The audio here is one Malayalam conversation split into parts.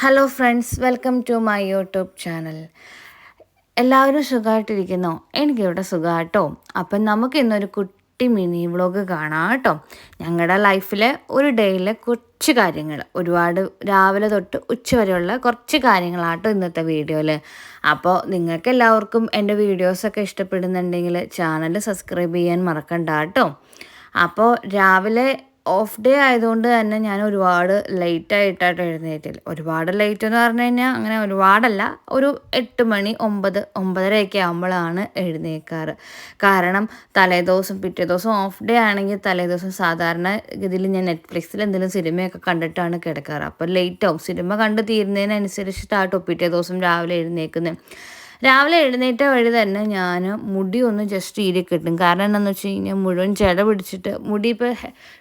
Hello friends welcome to my YouTube channel എല്ലാവരും സുഖമായിട്ടിരിക്കുന്നോ? എനിക്കിവിടെ സുഖമാട്ടോ. അപ്പം നമുക്ക് ഇന്നൊരു കുട്ടി മിനി വ്ളോഗ് കാണാം കേട്ടോ. ഞങ്ങളുടെ ലൈഫിലെ ഒരു ഡേയിലെ കുറച്ച് കാര്യങ്ങൾ. ഒരുപാട് രാവിലെ തൊട്ട് ഉച്ച വരെയുള്ള കുറച്ച് കാര്യങ്ങളാട്ടോ ഇന്നത്തെ വീഡിയോയിൽ അപ്പോൾ നിങ്ങൾക്ക് എല്ലാവർക്കും എന്റെ വീഡിയോസൊക്കെ ഇഷ്ടപ്പെടുന്നുണ്ടെങ്കിൽ ചാനൽ സബ്സ്ക്രൈബ് ചെയ്യാൻ മറക്കണ്ട കേട്ടോ. അപ്പോൾ രാവിലെ ഓഫ് ഡേ ആയതുകൊണ്ട് തന്നെ ഞാൻ ഒരുപാട് ലേറ്റ് ആയിട്ടാണ് എഴുന്നേറ്റില്ല ഒരുപാട് ലേറ്റ് എന്ന് പറഞ്ഞു കഴിഞ്ഞാൽ അങ്ങനെ ഒരുപാടല്ല ഒരു എട്ട് മണി ഒമ്പത് ഒമ്പതരയൊക്കെ ആകുമ്പോഴാണ് എഴുന്നേക്കാറ്. കാരണം തലേദിവസം പിറ്റേ ദിവസം ഓഫ് ഡേ ആണെങ്കിൽ തലേദിവസം സാധാരണ ഇതിൽ ഞാൻ നെറ്റ്ഫ്ലിക്സിൽ എന്തെങ്കിലും സിനിമയൊക്കെ കണ്ടിട്ടാണ് കിടക്കാറ്. അപ്പോൾ ലേറ്റ് ആവും. സിനിമ കണ്ട് തീരുന്നതിനനുസരിച്ചിട്ടാട്ടോ പിറ്റേ ദിവസം രാവിലെ എഴുന്നേക്കുന്നത് രാവിലെ എഴുന്നേറ്റ വഴി തന്നെ ഞാൻ മുടി ഒന്ന് ജസ്റ്റ് ഈരി കിട്ടും കാരണം എന്താണെന്ന് വെച്ച് കഴിഞ്ഞാൽ മുഴുവൻ ജട പിടിച്ചിട്ട് മുടി ഇപ്പോൾ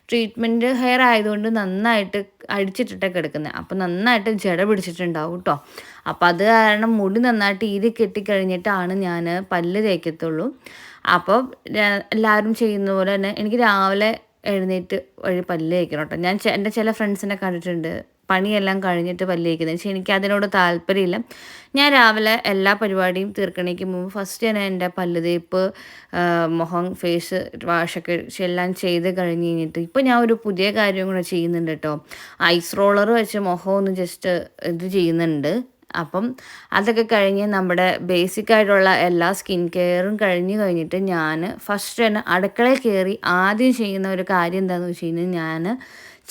ട്രീറ്റ്മെന്റ് ഹെയർ ആയതുകൊണ്ട് നന്നായിട്ട് അടിച്ചിട്ടിട്ടൊക്കെ കിടക്കുന്നത് അപ്പോൾ നന്നായിട്ട് ജട പിടിച്ചിട്ടുണ്ടാവും കേട്ടോ അപ്പോൾ അത് കാരണം മുടി നന്നായിട്ട് ഈരി കെട്ടിക്കഴിഞ്ഞിട്ടാണ് ഞാൻ പല്ല് തേക്കത്തുള്ളൂ. അപ്പോൾ എല്ലാവരും ചെയ്യുന്ന പോലെ തന്നെ എനിക്ക് രാവിലെ എഴുന്നേറ്റ് വഴി പല്ല് തേക്കണം കേട്ടോ ഞാൻ എന്റെ ചില ഫ്രണ്ട്സിനെ കണ്ടിട്ടുണ്ട്. പണിയെല്ലാം കഴിഞ്ഞിട്ട് പല്ലിയിരിക്കുന്നത് പക്ഷേ എനിക്ക് അതിനോട് താല്പര്യമില്ല. ഞാൻ രാവിലെ എല്ലാ പരിപാടിയും തീർക്കണേക്ക് മുമ്പ് ഫസ്റ്റ് ഞാൻ എന്റെ പല്ല് തേപ്പ് മുഖം ഫേസ് വാഷൊക്കെ എല്ലാം ചെയ്ത് കഴിഞ്ഞ് കഴിഞ്ഞിട്ട് ഇപ്പോൾ ഞാൻ ഒരു പുതിയ കാര്യം കൂടെ ചെയ്യുന്നുണ്ട് കേട്ടോ. ഐസ് റോളർ വെച്ച് മുഖം ഒന്ന് ജസ്റ്റ് ഇത് ചെയ്യുന്നുണ്ട്. അപ്പം അതൊക്കെ കഴിഞ്ഞ് നമ്മുടെ ബേസിക് ആയിട്ടുള്ള എല്ലാ സ്കിൻ കെയറും കഴിഞ്ഞ് കഴിഞ്ഞിട്ട് ഞാൻ ഫസ്റ്റ് തന്നെ അടുക്കളയിൽ കയറി ആദ്യം ചെയ്യുന്ന ഒരു കാര്യം എന്താണെന്ന് വെച്ച് കഴിഞ്ഞാൽ ഞാൻ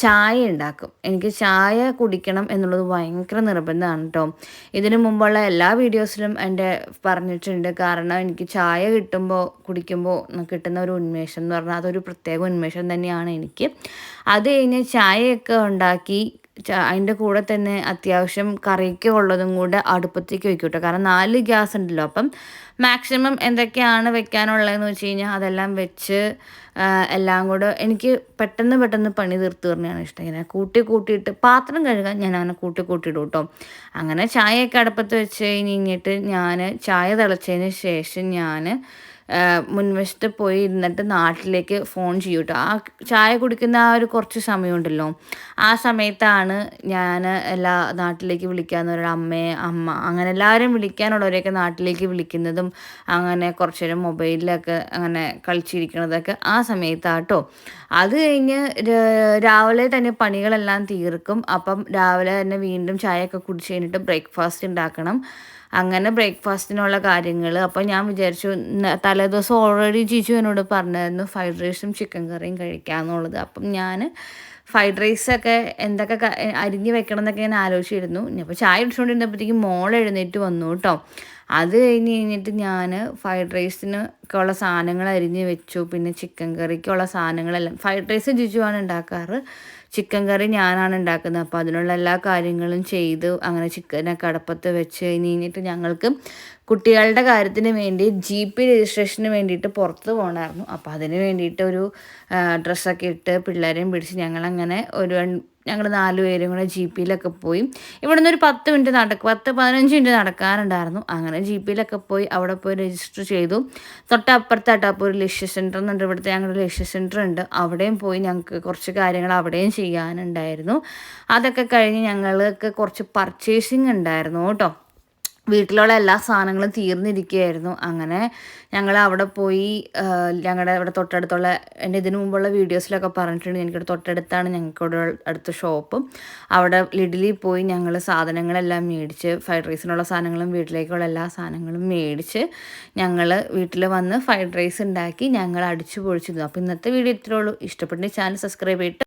ചായ ഉണ്ടാക്കും. എനിക്ക് ചായ കുടിക്കണം എന്നുള്ളത് ഭയങ്കര നിർബന്ധമാണ് കേട്ടോ ഇതിനു മുമ്പുള്ള എല്ലാ വീഡിയോസിലും എന്റെ പറഞ്ഞിട്ടുണ്ട്. കാരണം എനിക്ക് ചായ കിട്ടുമ്പോൾ കുടിക്കുമ്പോൾ കിട്ടുന്ന ഒരു ഉന്മേഷം എന്ന് പറഞ്ഞാൽ അതൊരു പ്രത്യേക ഉന്മേഷം തന്നെയാണ് എനിക്ക്. അത് കഴിഞ്ഞ് ചായയൊക്കെ ഉണ്ടാക്കി അതിന്റെ കൂടെ തന്നെ അത്യാവശ്യം കറിക്ക് ഉള്ളതും കൂടെ അടുപ്പത്തേക്ക് വെക്കും കേട്ടോ കാരണം നാല് ഗ്യാസ് ഉണ്ടല്ലോ. അപ്പം മാക്സിമം എന്തൊക്കെയാണ് വെക്കാനുള്ളതെന്ന് വെച്ച് കഴിഞ്ഞാൽ അതെല്ലാം വെച്ച് എല്ലാം കൂടെ എനിക്ക് പെട്ടെന്ന് പെട്ടെന്ന് പണി തീർത്ത് തന്നെയാണ് ഇഷ്ടം. ഇങ്ങനെ കൂട്ടി കൂട്ടിയിട്ട് പാത്രം കഴുകാൻ ഞാൻ അങ്ങനെ കൂട്ടി കൂട്ടിയിടും കേട്ടോ. അങ്ങനെ ചായയൊക്കെ അടുപ്പത്ത് വെച്ച് കഴിഞ്ഞ് കഴിഞ്ഞിട്ട് ഞാൻ ചായ തിളച്ചതിന് ശേഷം ഞാൻ മുൻവശത്ത് പോയി ഇരുന്നിട്ട് നാട്ടിലേക്ക് ഫോൺ ചെയ്യും കേട്ടോ ആ ചായ കുടിക്കുന്ന ആ ഒരു കുറച്ച് സമയമുണ്ടല്ലോ. ആ സമയത്താണ് ഞാൻ എല്ലാ നാട്ടിലേക്ക് വിളിക്കാന്ന് പറയുന്നത് അമ്മയെ അമ്മ അങ്ങനെ എല്ലാവരും വിളിക്കാനുള്ളവരെയൊക്കെ നാട്ടിലേക്ക് വിളിക്കുന്നതും അങ്ങനെ കുറച്ച് നേരം മൊബൈലിലൊക്കെ അങ്ങനെ കളിച്ചിരിക്കുന്നതൊക്കെ ആ സമയത്താട്ടോ. അത് കഴിഞ്ഞ് രാവിലെ തന്നെ പണികളെല്ലാം തീർക്കും. അപ്പം രാവിലെ തന്നെ വീണ്ടും ചായയൊക്കെ കുടിച്ച് കഴിഞ്ഞിട്ട് ബ്രേക്ക്ഫാസ്റ്റ് ഉണ്ടാക്കണം. അങ്ങനെ ബ്രേക്ക്ഫാസ്റ്റിനുള്ള കാര്യങ്ങൾ അപ്പം ഞാൻ വിചാരിച്ചു തലേദിവസം ഓൾറെഡി ജിജു എന്നോട് പറഞ്ഞായിരുന്നു ഫ്രൈഡ് റൈസും ചിക്കൻ കറിയും കഴിക്കാമെന്നുള്ളത് അപ്പം ഞാൻ ഫ്രൈഡ് റൈസൊക്കെ എന്തൊക്കെ അരിഞ്ഞ് വെക്കണം എന്നൊക്കെ ഞാൻ ആലോചിച്ചിരുന്നു. അപ്പോൾ ചായ ഇടിച്ചുകൊണ്ടിരുന്നപ്പോഴത്തേക്കും മോൾ എഴുന്നേറ്റ് വന്നു കേട്ടോ. അത് കഴിഞ്ഞ് കഴിഞ്ഞിട്ട് ഞാൻ ഫ്രൈഡ് റൈസിന് ഒക്കെ ഉള്ള സാധനങ്ങൾ അരിഞ്ഞ് വെച്ചു. പിന്നെ ചിക്കൻ കറിക്കുള്ള സാധനങ്ങളെല്ലാം. ഫ്രൈഡ് റൈസ് ജിജുവാണ് ഉണ്ടാക്കാറ്. ചിക്കൻ കറി ഞാനാണ് ഉണ്ടാക്കുന്നത്. അപ്പോൾ അതിനുള്ള എല്ലാ കാര്യങ്ങളും ചെയ്ത് അങ്ങനെ ചിക്കനൊക്കെ അടപ്പത്ത് വെച്ച് കഴിഞ്ഞ് കഴിഞ്ഞിട്ട് ഞങ്ങൾക്ക് കുട്ടികളുടെ കാര്യത്തിന് വേണ്ടി ജി പി രജിസ്ട്രേഷന് വേണ്ടിയിട്ട് പുറത്ത് പോകണമായിരുന്നു അപ്പോൾ അതിന് വേണ്ടിയിട്ട് ഒരു ഡ്രസ്സൊക്കെ ഇട്ട് പിള്ളേരെയും പിടിച്ച് ഞങ്ങളങ്ങനെ ഒരു ഞങ്ങൾ നാലു പേരും കൂടെ ജി പിയിലൊക്കെ പോയി. ഇവിടെ നിന്ന് ഒരു പത്ത് മിനിറ്റ് നടക്കും പത്ത് പതിനഞ്ച് മിനിറ്റ് നടക്കാറുണ്ടായിരുന്നു. അങ്ങനെ ജി പിയിലൊക്കെ പോയി അവിടെ പോയി രജിസ്റ്റർ ചെയ്തു. തൊട്ടപ്പുറത്തായിട്ട് അപ്പോൾ ഒരു ലക്ഷ്യ സെന്റർ എന്നുണ്ട്. ഇവിടുത്തെ ഞങ്ങളുടെ ലക്ഷ്യ സെന്റർ ഉണ്ട്. അവിടെയും പോയി ഞങ്ങൾക്ക് കുറച്ച് കാര്യങ്ങൾ അവിടെയും ചെയ്യാനുണ്ടായിരുന്നു. അതൊക്കെ കഴിഞ്ഞ് ഞങ്ങൾക്ക് കുറച്ച് പർച്ചേസിങ് ഉണ്ടായിരുന്നു കേട്ടോ. വീട്ടിലുള്ള എല്ലാ സാധനങ്ങളും തീർന്നിരിക്കുകയായിരുന്നു. അങ്ങനെ ഞങ്ങൾ അവിടെ പോയി ഞങ്ങളുടെ ഇവിടെ തൊട്ടടുത്തുള്ള എന്റെ ഇതിനു മുമ്പുള്ള വീഡിയോസിലൊക്കെ പറഞ്ഞിട്ടുണ്ട്. എനിക്കിവിടെ തൊട്ടടുത്താണ് ഞങ്ങൾക്കിവിടെ അടുത്ത ഷോപ്പും. അവിടെ ലിഡിലിൽ പോയി ഞങ്ങൾ സാധനങ്ങളെല്ലാം മേടിച്ച് ഫ്രൈഡ് റൈസിനുള്ള സാധനങ്ങളും വീട്ടിലേക്കുള്ള എല്ലാ സാധനങ്ങളും മേടിച്ച് ഞങ്ങൾ വീട്ടിൽ വന്ന് ഫ്രൈഡ് റൈസ് ഉണ്ടാക്കി ഞങ്ങൾ അടിച്ചു പൊളിച്ചിരുന്നു അപ്പോൾ ഇന്നത്തെ വീഡിയോ ഇത്രയേ ഉള്ളൂ. ഇഷ്ടപ്പെട്ട ചാനൽ സബ്സ്ക്രൈബ് ചെയ്തിട്ട്